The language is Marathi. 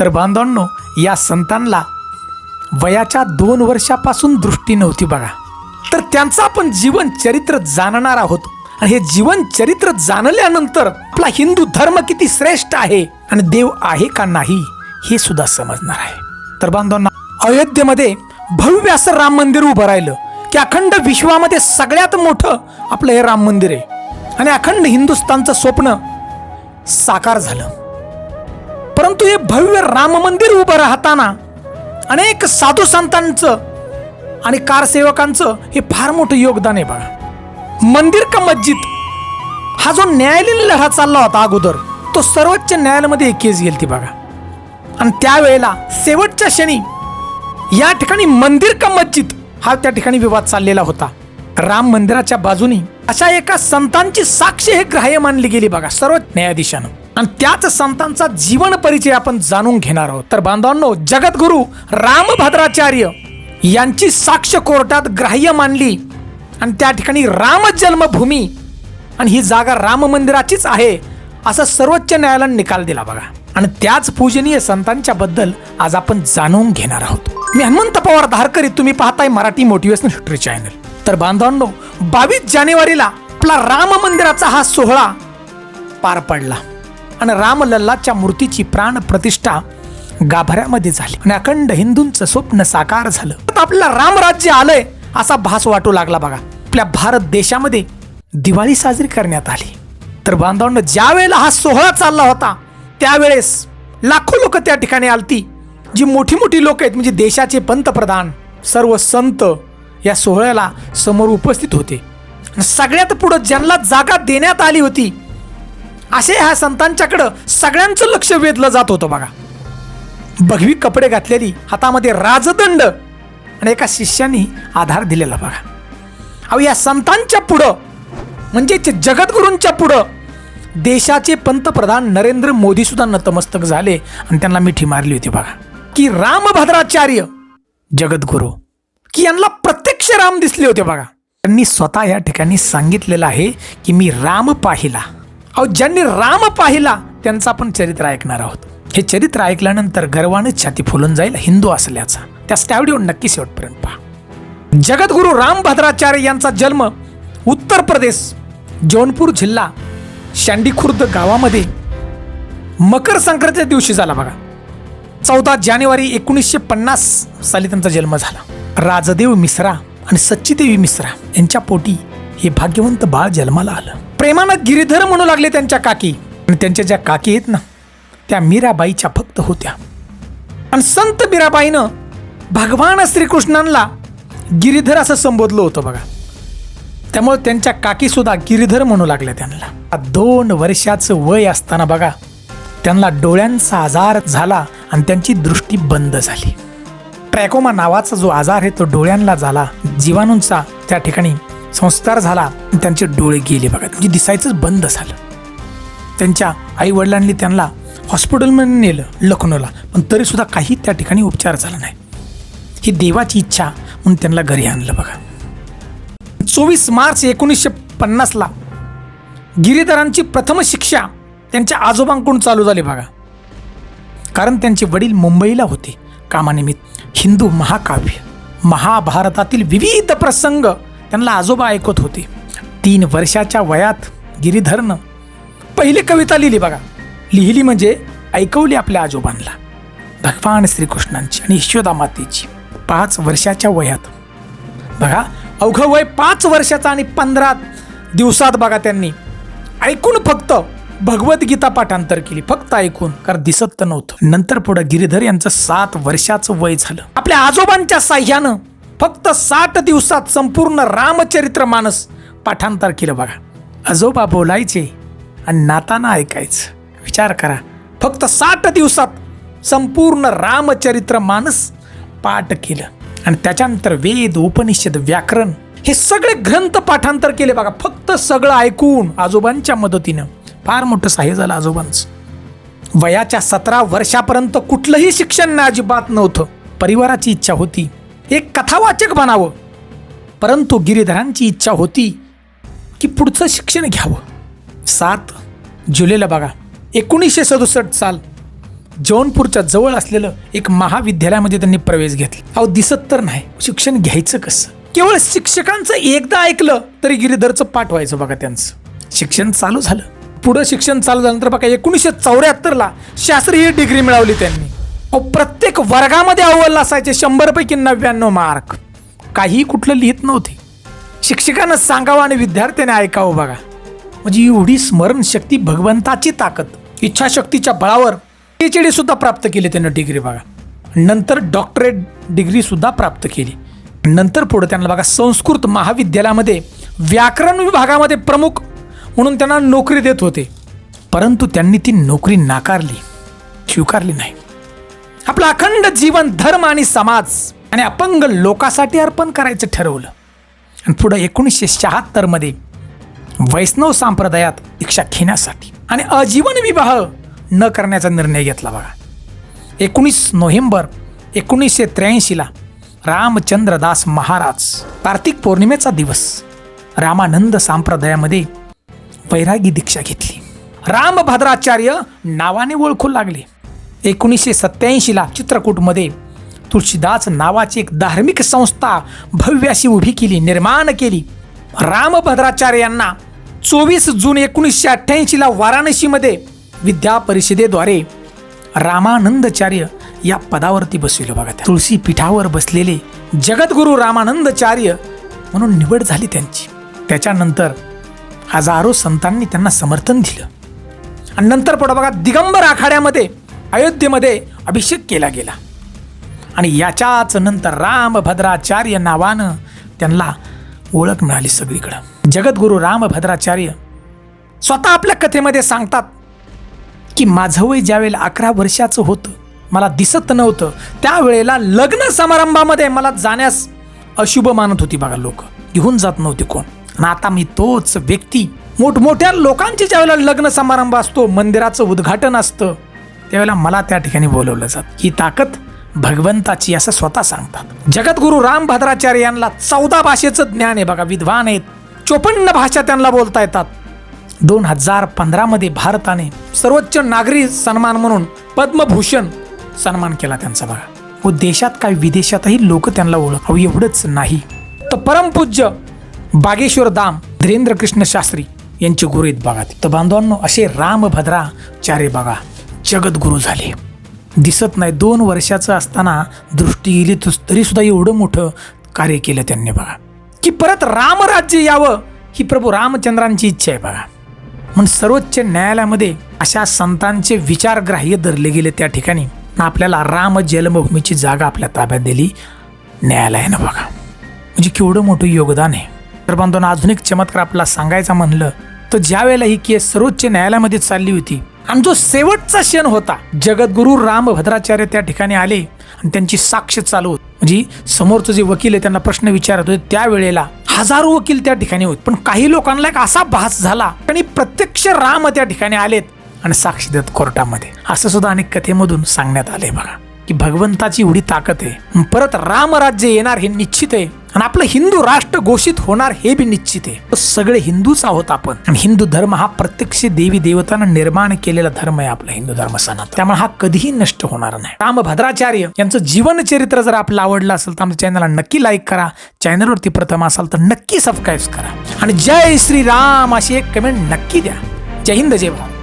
तर बांधवांनो या संतांना वयाच्या दोन वर्षापासून दृष्टी नव्हती बघा. तर त्यांचं आपण जीवन चरित्र जाणणार आहोत. आणि हे जीवन चरित्र जाणल्यानंतर आपला हिंदू धर्म किती श्रेष्ठ आहे आणि देव आहे का नाही हे सुद्धा समजणार आहे. तर बांधवांना अयोध्येमध्ये भव्य असं राम मंदिर उभं राहिलं की अखंड विश्वामध्ये सगळ्यात मोठं आपलं हे राम मंदिर आहे. आणि अखंड हिंदुस्थानचं स्वप्न साकार झालं. परंतु हे भव्य राम मंदिर उभं राहताना अनेक साधू संतांचं आणि कारसेवकांचं हे फार मोठं योगदान आहे बघा मंदिर का मस्जिद? हा जो न्यायालयीन लढा चालला होता अगोदर तो सर्वोच्च न्यायालयामध्ये एक केस गेलती बघा. आणि त्यावेळेला शेवटच्या क्षणी या ठिकाणी मंदिर का मस्जिद हा त्या ठिकाणी विवाद चाललेला होता. राम मंदिराच्या बाजूनी अशा एका संतांची साक्ष हे ग्राह्य मानली गेली बघा सर्वोच्च न्यायाधीशानं. आणि त्याच संतांचा जीवन परिचय आपण जाणून घेणार आहोत. तर बांधवांनो जगद्गुरु रामभद्राचार्य यांची साक्ष कोर्टात ग्राह्य मानली आणि त्या ठिकाणी राम जन्मभूमी आणि ही जागा राम मंदिराचीच आहे असा सर्वोच्च न्यायालयाने निकाल दिला बघा. आणि त्याच पूजनीय संतांच्या बद्दल आज आपण जाणून घेणार आहोत. मी हनुमंत पवार धारकरी तुम्ही पाहताय मराठी मोटिवेशनल हिस्ट्री चॅनल. तर बांधवांनो बावीस जानेवारीला आपला राम मंदिराचा हा सोहळा पार पडला. आणि रामलल्लाच्या मूर्तीची प्राण प्रतिष्ठा गाभाऱ्यामध्ये झाली. आणि अखंड हिंदूंचं स्वप्न साकार झालं. आता आपल्याला रामराज्य आलंय असा भास वाटू लागला बघा. आपल्या भारत देशामध्ये दिवाळी साजरी करण्यात आली. तर बांधवांना ज्या वेळेला हा सोहळा चालला होता त्यावेळेस लाखो लोक त्या ठिकाणी आलती. जी मोठी मोठी लोक आहेत म्हणजे देशाचे पंतप्रधान सर्व संत या सोहळ्याला समोर उपस्थित होते. सगळ्यात पुढं ज्यांना जागा देण्यात आली होती असे ह्या संतांच्याकडं सगळ्यांचं लक्ष वेधलं जात होतं बघा. भगवी कपडे घातलेली हातामध्ये राजदंड आणि एका शिष्याने आधार दिलेला बघा. अहो या संतांच्या पुढं म्हणजे जगद्गुरूंच्या पुढं देशाचे पंतप्रधान नरेंद्र मोदी सुद्धा नतमस्तक झाले आणि त्यांना मिठी मारली होती बघा. की रामभद्राचार्य जगद्गुरू की यांना प्रत्यक्ष राम दिसले होते बघा. त्यांनी स्वतः या ठिकाणी सांगितलेलं आहे की मी राम पाहिला. अहो ज्यांनी राम पाहिला त्यांचं आपण चरित्र ऐकणार आहोत. हे चरित्र ऐकल्यानंतर गर्वाने छाती फुलून जाईल हिंदू असल्याचा. त्या स्टॅव्हिओ नक्की शेवटपर्यंत पहा. जगद्गुरू रामभद्राचार्य यांचा जन्म उत्तर प्रदेश जौनपूर जिल्हा शांडी खुर्द गावामध्ये मकर संक्रांतीच्या दिवशी झाला बघा. चौदा जानेवारी एकोणीसशे पन्नास साली त्यांचा जन्म झाला. राजदेव मिश्रा आणि सच्चीदेवी मिश्रा यांच्या पोटी हे भाग्यवंत बाळ जन्माला आलं. प्रेमानं गिरीधर म्हणू लागले त्यांच्या काकी. आणि त्यांच्या ज्या काकी आहेत ना त्या मीराबाईच्या फक्त होत्या. आणि संत मीराबाईनं भगवान श्रीकृष्णांना गिरीधर असं संबोधलं होतं बघा. त्यामुळे त्यांच्या काकीसुद्धा गिरीधर म्हणू लागल्या त्यांना. दोन वर्षाचं वय असताना बघा त्यांना डोळ्यांचा आजार झाला आणि त्यांची दृष्टी बंद झाली. ट्रॅकोमा नावाचा जो आजार आहे तो डोळ्यांना झाला. जीवाणूंचा त्या ठिकाणी संस्कार झाला त्यांचे डोळे गेले बघा. म्हणजे दिसायचंच बंद झालं. त्यांच्या आई वडिलांनी त्यांना हॉस्पिटलमध्ये नेलं लखनौला. पण तरीसुद्धा काही त्या ठिकाणी उपचार झाला नाही. ही देवाची इच्छा म्हणून त्यांना घरी आणलं बघा. चोवीस मार्च एकोणीसशे पन्नासला गिरीधरांची प्रथम शिक्षा त्यांच्या आजोबांकडून चालू झाली बघा. कारण त्यांचे वडील मुंबईला होते. कामानिमित्त हिंदू महाकाव्य महाभारतातील विविध प्रसंग त्यांना आजोबा ऐकत होते. तीन वर्षाच्या वयात गिरीधरनं पहिली कविता लिहिली बघा. लिहिली म्हणजे ऐकवली आपल्या आजोबांना भगवान श्रीकृष्णांची आणि यशोदा मातेची पाच वर्षाच्या वयात. बघा अवघं वय पाच वर्षाचा आणि पंधरा दिवसात बघा त्यांनी ऐकून फक्त भगवद्गीता पाठांतर केली. फक्त ऐकून कारण दिसत तर नव्हतं. नंतर पुढं गिरीधर यांचं सात वर्षाचं वय झालं. आपल्या आजोबांच्या साह्यानं फक्त साठ दिवसात संपूर्ण रामचरित्र मानस पाठांतर केलं बघा. आजोबा बोलायचे आणि नाताना ऐकायचं. विचार करा. फक्त साठ दिवसात संपूर्ण रामचरित्र मानस पाठ केलं. आणि त्याच्यानंतर वेद उपनिषद व्याकरण हे सगळे ग्रंथ पाठांतर केले बघा. फक्त सगळं ऐकून आजोबांच्या मदतीनं. फार मोठं सहाय्य झालं आजोबांचं. वयाच्या सतरा वर्षापर्यंत कुठलंही शिक्षण अजिबात नव्हतं. परिवाराची इच्छा होती. एक कथावाचक बनावं. परंतु गिरीधरांची इच्छा होती की पुढचं शिक्षण घ्यावं. सात जुलैला बघा एकोणीसशे सदुसष्ट साल जौनपूरच्या जवळ असलेलं एक महाविद्यालयामध्ये त्यांनी प्रवेश घेतला. अहो दिसत तर नाही. शिक्षण घ्यायचं कसं? केवळ शिक्षकांचं एकदा ऐकलं तरी गिरीधरचं पाठ व्हायचं बघा त्यांचं. शिक्षण चालू झालं. पुढं शिक्षण चालू झाल्यानंतर बघा एकोणीसशे चौऱ्याहत्तरला शास्त्रीय डिग्री मिळवली त्यांनी. प्रत्येक वर्गामध्ये अव्वल असायचे शंभरपैकी नव्याण्णव मार्क. काही कुठलं लिहित नव्हते. शिक्षकांना सांगावं आणि विद्यार्थ्याने ऐकावं बघा. म्हणजे एवढी स्मरणशक्ती भगवंताची ताकद इच्छाशक्तीच्या बळावर पीएच डी सुद्धा प्राप्त केली त्यानं डिग्री बघा. नंतर डॉक्टरेट डिग्री सुद्धा प्राप्त केली. नंतर पुढे त्यांना बघा संस्कृत महाविद्यालयामध्ये व्याकरण विभागामध्ये प्रमुख म्हणून त्यांना नोकरी देत होते. परंतु त्यांनी ती नोकरी नाकारली. स्वीकारली नाही. आपलं अखंड जीवन धर्म आणि समाज आणि अपंग लोकासाठी अर्पण करायचं ठरवलं. आणि पुढं एकोणीसशे शहात्तरमध्ये वैष्णव संप्रदायात दीक्षा घेण्यासाठी आणि आजीवन विवाह न करण्याचा निर्णय घेतला बघा. एकोणीस नोव्हेंबर एकोणीसशे त्र्याऐंशीला रामचंद्रदास महाराज कार्तिक पौर्णिमेचा दिवस. रामानंद संप्रदायामध्ये वैरागी दीक्षा घेतली. रामभद्राचार्य नावाने ओळखू लागले. एकोणीसशे सत्याऐंशीला चित्रकूटमध्ये तुळशीदास नावाची एक धार्मिक संस्था भव्याशी उभी केली निर्माण केली. रामभद्राचार्य यांना चोवीस जून एकोणीसशे अठ्ठ्याऐंशीला वाराणसीमध्ये विद्या परिषदेद्वारे रामानंदचार्य या पदावरती बसविलं. बघा त्या. तुळशी पीठावर बसलेले जगद्गुरू रामानंदचार्य म्हणून निवड झाली त्यांची. त्याच्यानंतर हजारो संतांनी त्यांना समर्थन दिलं. आणि नंतर पुढं बघा दिगंबर आखाड्यामध्ये अयोध्येमध्ये अभिषेक केला गेला. आणि याच्याच नंतर रामभद्राचार्य नावानं त्यांना ओळख मिळाली सगळीकडं. जगद्गुरू रामभद्राचार्य स्वतः आपल्या कथेमध्ये सांगतात की माझं वय ज्यावेळेला अकरा वर्षाचं होतं मला दिसत नव्हतं. त्यावेळेला लग्न समारंभामध्ये मला जाण्यास अशुभ मानत होती बघा लोक. घेऊन जात नव्हते कोण. आणि आता मी तोच व्यक्ती. मोठमोठ्या लोकांचे ज्यावेळेला लग्न समारंभ असतो मंदिराचं उद्घाटन असतं त्यावेळेला मला त्या ठिकाणी बोलवलं जात. ही ताकद भगवंताची असं स्वतः सांगतात. जगद्गुरू रामभद्राचार्य यांना चौदा भाषेचं ज्ञान आहे बघा विद्वान आहेत. चोपन्न भाषा त्यांना बोलता येतात. दोन हजार पंधरामध्ये भारताने सर्वोच्च नागरी सन्मान म्हणून पद्मभूषण सन्मान केला त्यांचा बघा. व देशात काय विदेशातही लोक त्यांना ओळख अहो एवढंच नाही. तर परमपूज्य बागेश्वर दाम धीरेंद्र कृष्ण शास्त्री यांचे गुरु आहेत बघा तर बांधवांनो असे रामभद्राचार्य बघा. जगद्गुरू झाले. दिसत नाही दोन वर्षाचं असताना दृष्टी गेली तरीसुद्धा एवढं मोठं कार्य केलं त्यांनी बघा. की परत रामराज्य यावं ही प्रभू रामचंद्रांची इच्छा आहे बघा. म्हणून सर्वोच्च न्यायालयामध्ये अशा संतांचे विचार ग्राह्य धरले गेले त्या ठिकाणी. आपल्याला राम जन्मभूमीची जागा आपल्या ताब्यात दिली न्यायालयानं बघा. म्हणजे केवढं मोठं योगदान आहे. तर बांधवांनो आधुनिक चमत्कार आपला सांगायचा म्हणलं तर ज्या वेळेला ही केस सर्वोच्च न्यायालयामध्ये चालली होती आणि जो शेवटचा क्षण होता जगद्गुरू रामभद्राचार्य त्या ठिकाणी आले आणि त्यांची साक्ष चालू होती. म्हणजे समोरचं जे वकील आहे त्यांना प्रश्न विचारत होते. त्यावेळेला हजारो वकील त्या ठिकाणी होते. पण काही लोकांना एक असा भास झाला आणि प्रत्यक्ष राम त्या ठिकाणी आलेत आणि साक्षी देत कोर्टामध्ये. असं सुद्धा अनेक कथेमधून सांगण्यात आले बघा. की भगवंताची एवढी ताकद आहे. परत रामराज्य येणार हे निश्चित आहे. आणि आपलं हिंदू राष्ट्र घोषित होणार हे बी निश्चित आहे. सगळे हिंदूच आहोत आपण. आणि हिंदू धर्म हा प्रत्यक्ष देवी देवतांना निर्माण केलेला धर्म आहे आपला हिंदू धर्म सणात त्यामुळे हा कधीही नष्ट होणार नाही. रामभद्राचार्य यांचं जीवनचरित्र जर आपलं आवडलं असेल तर आमच्या चॅनलला नक्की लाईक करा. चॅनलवरती प्रथम असाल तर नक्की सबस्क्राईब करा. आणि जय श्री राम अशी एक कमेंट नक्की द्या. जय हिंद जय भारत.